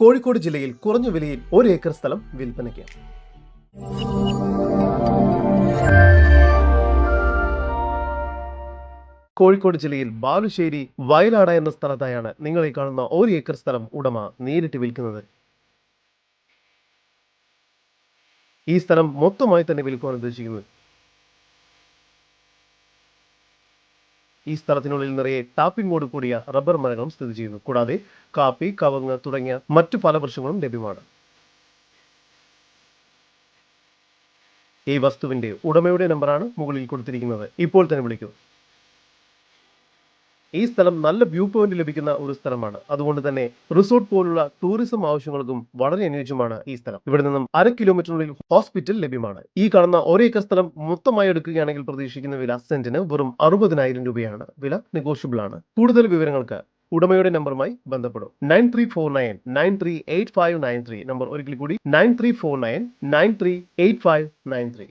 കോഴിക്കോട് ജില്ലയിൽ കുറഞ്ഞ വിലയിൽ ഒരു ഏക്കർ സ്ഥലം വിൽപ്പനയ്ക്ക്. കോഴിക്കോട് ജില്ലയിൽ ബാലുശ്ശേരി വയലാട എന്ന സ്ഥലത്തായാണ് നിങ്ങൾ ഈ കാണുന്ന ഒരു ഏക്കർ സ്ഥലം ഉടമ നേരിട്ട് വിൽക്കുന്നത്. ഈ സ്ഥലം മൊത്തമായി തന്നെ വിൽക്കുവാൻ ഉദ്ദേശിക്കുന്നത് ഈ സ്ഥലത്തിനുള്ളിൽ നിറയെ ടാപ്പിംഗോട് കൂടിയ റബ്ബർ മരങ്ങളും സ്ഥിതി ചെയ്യുന്നു. കൂടാതെ കാപ്പി കവങ്ങ് തുടങ്ങിയ മറ്റു പല വൃക്ഷങ്ങളും ലഭ്യമാണ്. ഈ വസ്തുവിന്റെ ഉടമയുടെ നമ്പറാണ് മുകളിൽ കൊടുത്തിരിക്കുന്നത്. ഇപ്പോൾ തന്നെ വിളിക്കൂ. ഈ സ്ഥലം നല്ല വ്യൂ പോയിന്റ് ലഭിക്കുന്ന ഒരു സ്ഥലമാണ്. അതുകൊണ്ട് തന്നെ റിസോർട്ട് പോലുള്ള ടൂറിസം ആവശ്യങ്ങൾക്കും വളരെ അനുയോജ്യമാണ് ഈ സ്ഥലം. ഇവിടെ നിന്നും അര കിലോമീറ്ററിനുള്ളിൽ ഹോസ്പിറ്റൽ ലഭ്യമാണ്. ഈ കാണുന്ന ഒരേക്കർ സ്ഥലം മൊത്തമായി എടുക്കുകയാണെങ്കിൽ പ്രതീക്ഷിക്കുന്ന വില സെന്റിന് വെറും അറുപതിനായിരം രൂപയാണ്. വില നെഗോഷ്യബിൾ ആണ്. കൂടുതൽ വിവരങ്ങൾക്ക് ഉടമയുടെ നമ്പറുമായി ബന്ധപ്പെടും. Nine three four nine nine three eight five nine three. Number ഒരിക്കൽ കൂടി nine three four nine nine three eight five nine three.